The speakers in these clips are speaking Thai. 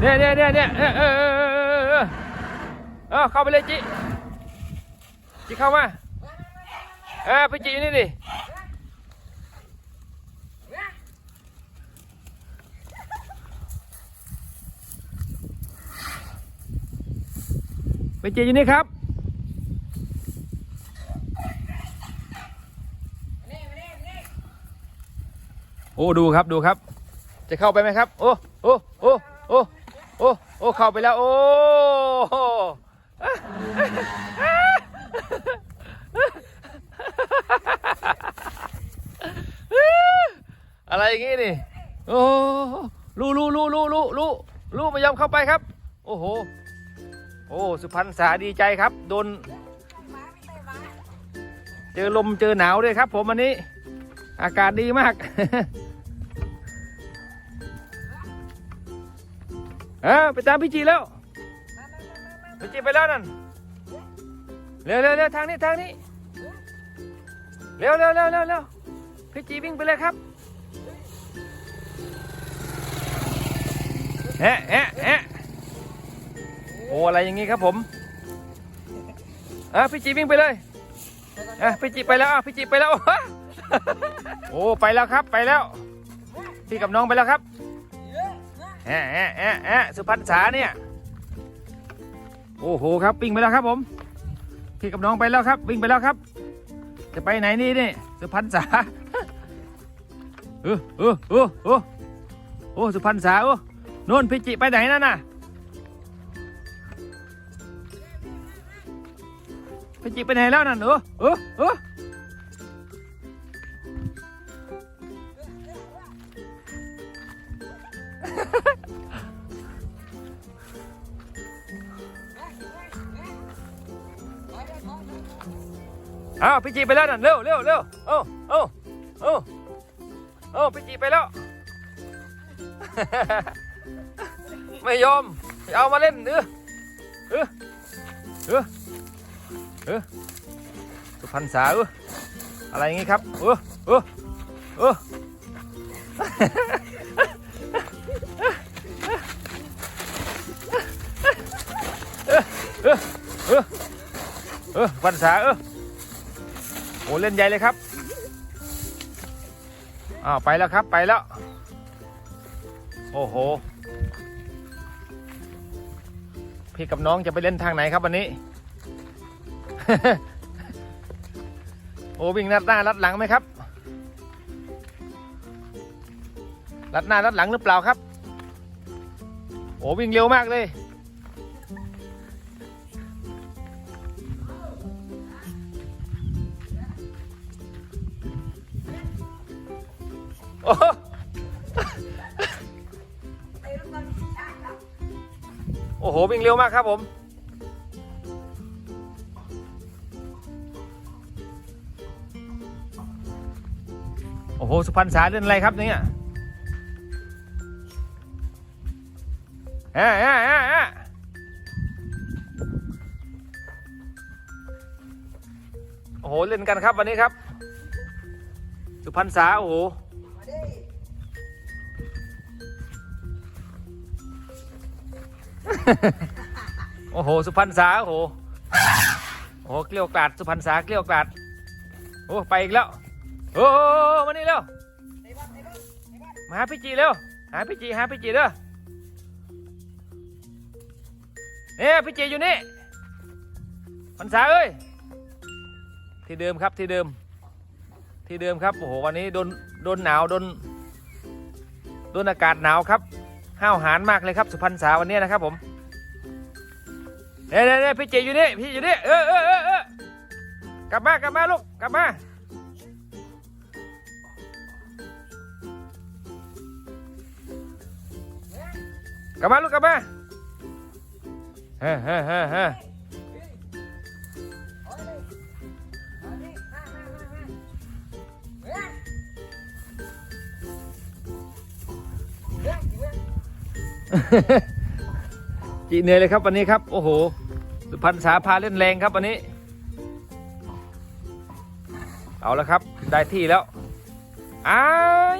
เนี่ยเนี่ยเนี่ยเนี่ยเออเออเออเออเออเออเออเข้าไปเลยจิจิเข้ามาเออไปจิอยู่นี่ดิไปจิอยู่นี่ครับโอ้ดูครับดูครับ จะเข้าไปไหมครับ โอ้โอ้โอ้โอ้ โอ้ โอ้ เข้าไปแล้ว โอ้อะไรอย่างงี้นี่ โอ้ลู่ลู่ลู่ลู่ลู่ลู่ลูไม่ยอมเข้าไปครับ โอ้โห โอ้ สุพรรณษาดีใจครับ โดน เจอลมเจอหนาวด้วยครับ ผมวันนี้ อากาศดีมาก เออไปตามพี่จีแล้วพี่จีไปแล้วนั่นเร็วเร็วเร็วทางนี้ทางนี้เร็วเร็วเร็วเร็วเร็วพี่จีวิ่งไปเลยครับแอะแอะแอะโอ้อะไรอย่างงี้ครับผมเออพี่จีวิ่งไปเลยเออพี่จีไปแล้วอะพี่จีไปแล้วโอ้ไปแล้วครับไปแล้วพี่กับน้องไปแล้วครับ แอะแอะแอะแอะสุพรรณษาเนี่ย โอ้โหครับวิ่งไปแล้วครับผม พี่กับน้องไปแล้วครับ วิ่งไปแล้วครับ จะไปไหนนี่นี่สุพรรณษาเออเออเออเออโอ้สุพรรณษาโอ้โน่นพี่จิไปไหนนั่นน่ะพี่จิไปไหนแล้วนั่นเออเออเออ พี่จีไปแล้วนั่นเร็วเร็วเร็วโอ้โอ้โอ้โอ้พี่จีไปแล้ว ไม่ยอมเอามาเล่นเออเออเออเออสุพรรณษาเอออะไรอย่างงี้ครับเออเออเออเออเออเออพรรษาเออ อ้เล่นใหญ่เลยครับอ้าวไปแล้วครับไปแล้ว โอ้โห พี่กับน้องจะไปเล่นทางไหนครับวันนี้ โอ้วิ่งรัดหน้ารัดหลังไหมครับรัดหน้ารัดหลังหรือเปล่าครับ โอ้วิ่งเร็วมากเลย โอ้โหโอ้โหวิ่งเร็วมากครับผม โอ้โห สุพรรณษาเล่นอะไรครับเนี่ยเอ๊ะเอ๊ะเอ๊ะเอ๊ะโอ้โห เล่นกันครับวันนี้ครับ สุพรรณษาโอ้โห โอ้โห สุพรรณษาโอ้โหโอ้โเกลียวกราดสุพรรณษาเกลียวกราดโอ้ไปอีกแล้วโอ้มานี่เร็วมาหาพี่จีเร็วหาพี่จีหาพี่จีเด้อเนี่ยพี่จีอยู่นี่พรรษาเอ้ยที่เดิมครับที่เดิม ที่เดิมครับโอ้โหวันนี้โดนโดนหนาวโดนโดนอากาศหนาวครับ ห้าวหาญมากเลยครับสุพรรณสาวันนี้นะครับผมเน่เน่เน่พี่เจอยู่นี่พี่อยู่นี่เออเออเออเออกลับมากลับมาลูกกลับมากลับมาลูกกลั จีเหนื่อยเลยครับวันนี้ครับ โอ้โห สุพรรณษาพาเล่นแรงครับวันนี้ เอาแล้วครับ ได้ที่แล้วอาย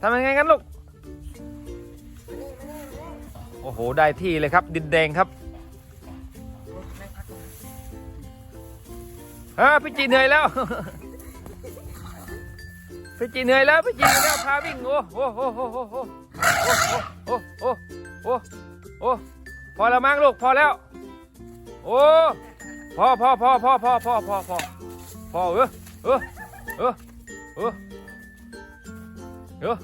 ทำยังไงกันลูก โอ้โห ได้ที่เลยครับ ดินแดงครับอ่าพี่จีเหนื่อยแล้วพี่จีเหนื่อยแล้วพี่จีเหนื่อยแล้วพาวิ่งโอ้โหโอ้โหโอ้โห โอ้โหโอ้โอ้พอแล้วมั้งลูกพอแล้ว โอ้พอพอพอพอพอพอพอพอพอเออเออเออเออเออ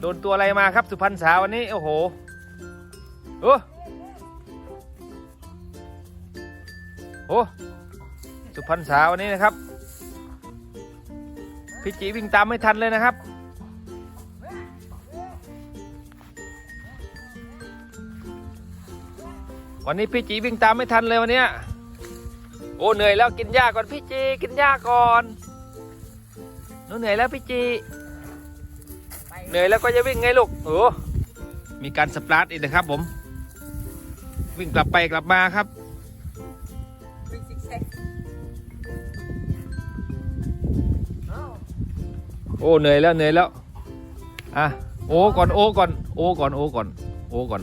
โดนตัวอะไรมาครับสุพรรณสาวันนี้โอ้โหโอ้โอ้สุพรรณสาวันนี้นะครับ พี่จีวิ่งตามไม่ทันเลยนะครับ วันนี้พี่จีวิ่งตามไม่ทันเลยวันเนี้ยโอ้เหนื่อยแล้วกินหญ้าก่อนพี่จีกินหญ้าก่อนหนูเหนื่อยแล้วพี่จีเหนื่อยแล้วก็จะวิ่งไงลูกโอ้มีการสปาร์ตอีกนะครับผม วิ่งกลับไปกลับมาครับโอ้เหนื่อยแล้วเหนื่อยแล้วอะโอ้ก่อนโอ้ก่อนโอ้ก่อนโอ้ก่อนโอ้ก่อน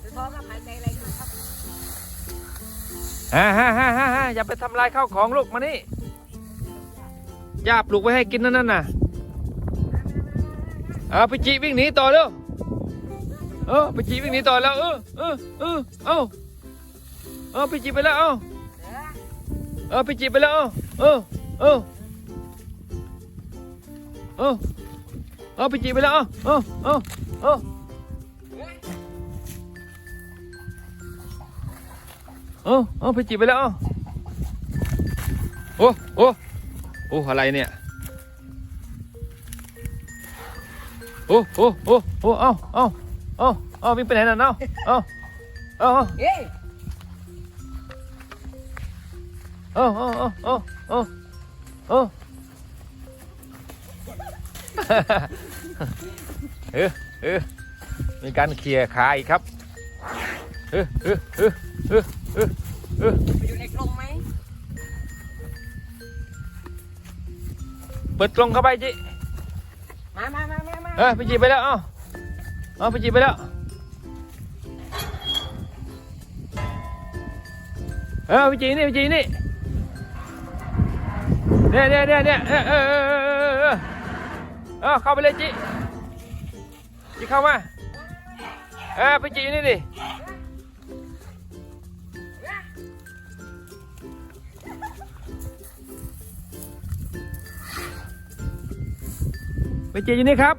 เดี๋ยวท้อกับหายใจแรงด้วยครับฮ่าฮ่าฮ่าฮ่าฮ่าอย่าไปทำลายข้าวของลูกมานี่ย่าปลูกไว้ให้กินนั่นน่ะเอาไปจีวิ่งหนีต่อเร็วเออไปจีวิ่งหนีต่อแล้วเออเออเออเอาเอาไปจีไปแล้วเอาเดี๋ยวเอไปจีไปแล้วเอาเออเออเออไปจีไปแล้วเอาเออเออ เออเออเอาไปจีไปแล้วเอาโอ้โอ้โอ้อะไรเนี่ยโอ้โอ้โอ้โอ้เอาเอาเอาเอาวิ่งไปไหนน่ะเอาเอาเอาเอาเฮ้ยโอ้โอ้โอ้โอ้โอ้โอ้เออเออ มีการเคลียร์ขาอีกครับเออเออเออเออเออเออไปอยู่ในกรงไหมเปิดกรงเข้าไปจิมามามามามาเออไปจีบไปแล้วเอ้าเอาไปจีบไปแล้วเออไปจีนี่ไปจีนี่เนี่ยเนี่ยเนี่ยเนี่ยเออเออเออเออเออเออเออเข้าไปเลยจิจิเข้ามา เออไปจีนี่ดิไปจีอยู่นี่ครับ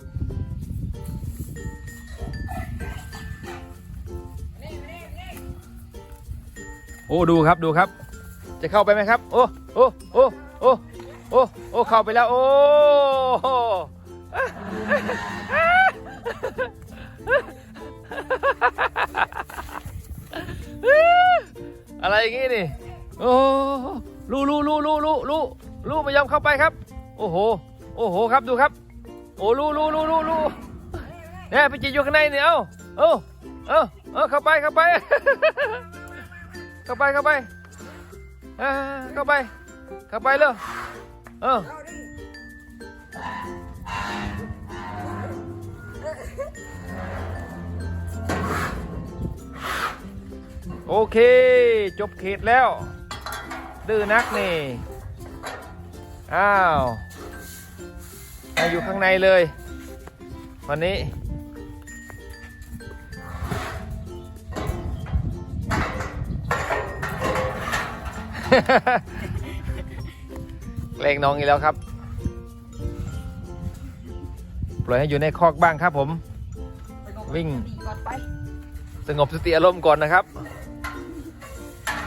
โอ้ดูครับดูครับ จะเข้าไปไหมครับ โอ้โอ้โอ้โอ้โอ้โอ้เข้าไปแล้ว โอ้ อะไรอย่างงี้นี่ โอ้ลูลูลูลูลูลูลูไม่ยอมเข้าไปครับ โอ้โห โอ้โหครับดูครับ โอ้ลูลูลูลูลูเนี่ยพี่จีอยู่ข้างในเนี่ยเอ้าเอ้าเอ้าเอ้าเข้าไปเข้าไป เข้าไปเข้าไปเออเข้าไป เข้าไปเลยเออ โอเค จบเขตแล้ว ดื้อนักนี่ อ้าวมาอยู่ข้างในเลย วันนี้เกรงน้องอีกแล้วครับ ปล่อยให้อยู่ในคอกบ้างครับผมไปลวิ่งดีก่อนไปสงบสติอารมณ์ก่อนนะครับ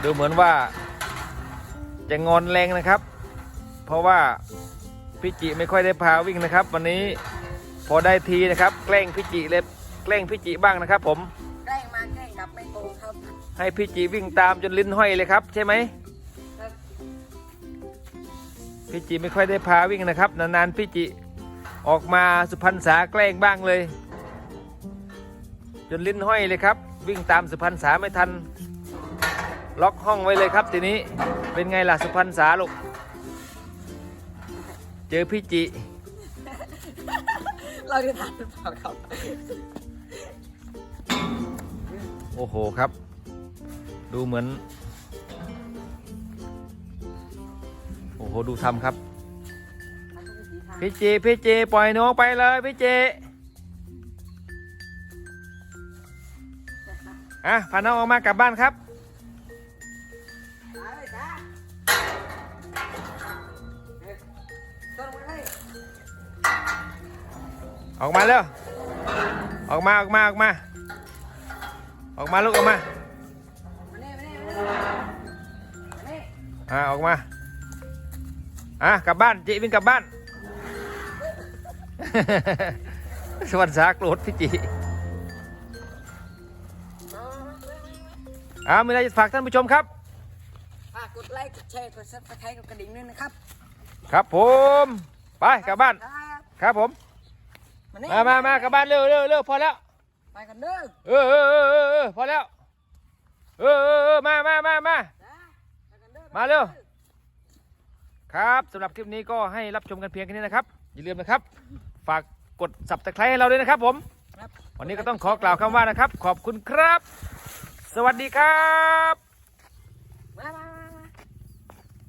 ดูเหมือนว่าจะงอนแรงนะครับ เพราะว่าพี่จิไม่ค่อยได้พาวิ่งนะครับ วันนี้พอได้ทีนะครับ แกล้งพี่จิเลยแกล้งพี่จิบ้างนะครับ ผมแกล้งมาแกล้งกลับไม่โกงครับ ให้พี่จิวิ่งตามจนลิ้นห้อยเลยครับ ใช่ไหมครับพี่จิไม่ค่อยได้พาวิ่งนะครับนานๆพี่จิออกมาสุพรรณษาแกล้งบ้างเลย จนลิ้นห้อยเลยครับ วิ่งตามสุพรรณษาไม่ทัน ล็อกห้องไว้เลยครับทีนี้เป็นไงล่ะสุพรรณษาลูก เจอพี่จิมเราจะทานหรือเปล่าครับ โอ้โหครับ ดูเหมือน โอ้โห ดูทำครับ พี่เจพี่เจปล่อยน้องไปเลย พี่เจอะพาน้องออกมากลับบ้านครับ ออกมาเร็ว ออกมาออกมาออกมา ออกมาลูกออกมามานี่มานี่มานี่มานี่อ่าออกมา อะกลับบ้านเจวิ่งกลับบ้าน สวัสดีสาโกรธพี่จีอ่ามีอะไรจะฝากท่านผู้ชมครับ ฝากกดไลค์ กดแชร์ กดซับสไครต์กดกระดิ่งด้วยนะครับ ครับผม ไปกลับบ้าน ครับครับผมมา นี่มามามากลับบ้านเร็วเร็วเร็วพอแล้ว ไปกันเด้อเออเออเออเออเออพอแล้ว เออเออเออมามามามา จ้าไปกันเด้อมาเร็ว ครับสำหรับคลิปนี้ก็ให้รับชมกันเพียงแค่นี้นะครับ อย่าลืมนะครับ ฝากกด subscribe ให้เราด้วยนะครับผม ครับ วันนี้ก็ต้องขอกล่าวคำว่านะครับ ขอบคุณครับ สวัสดีครับ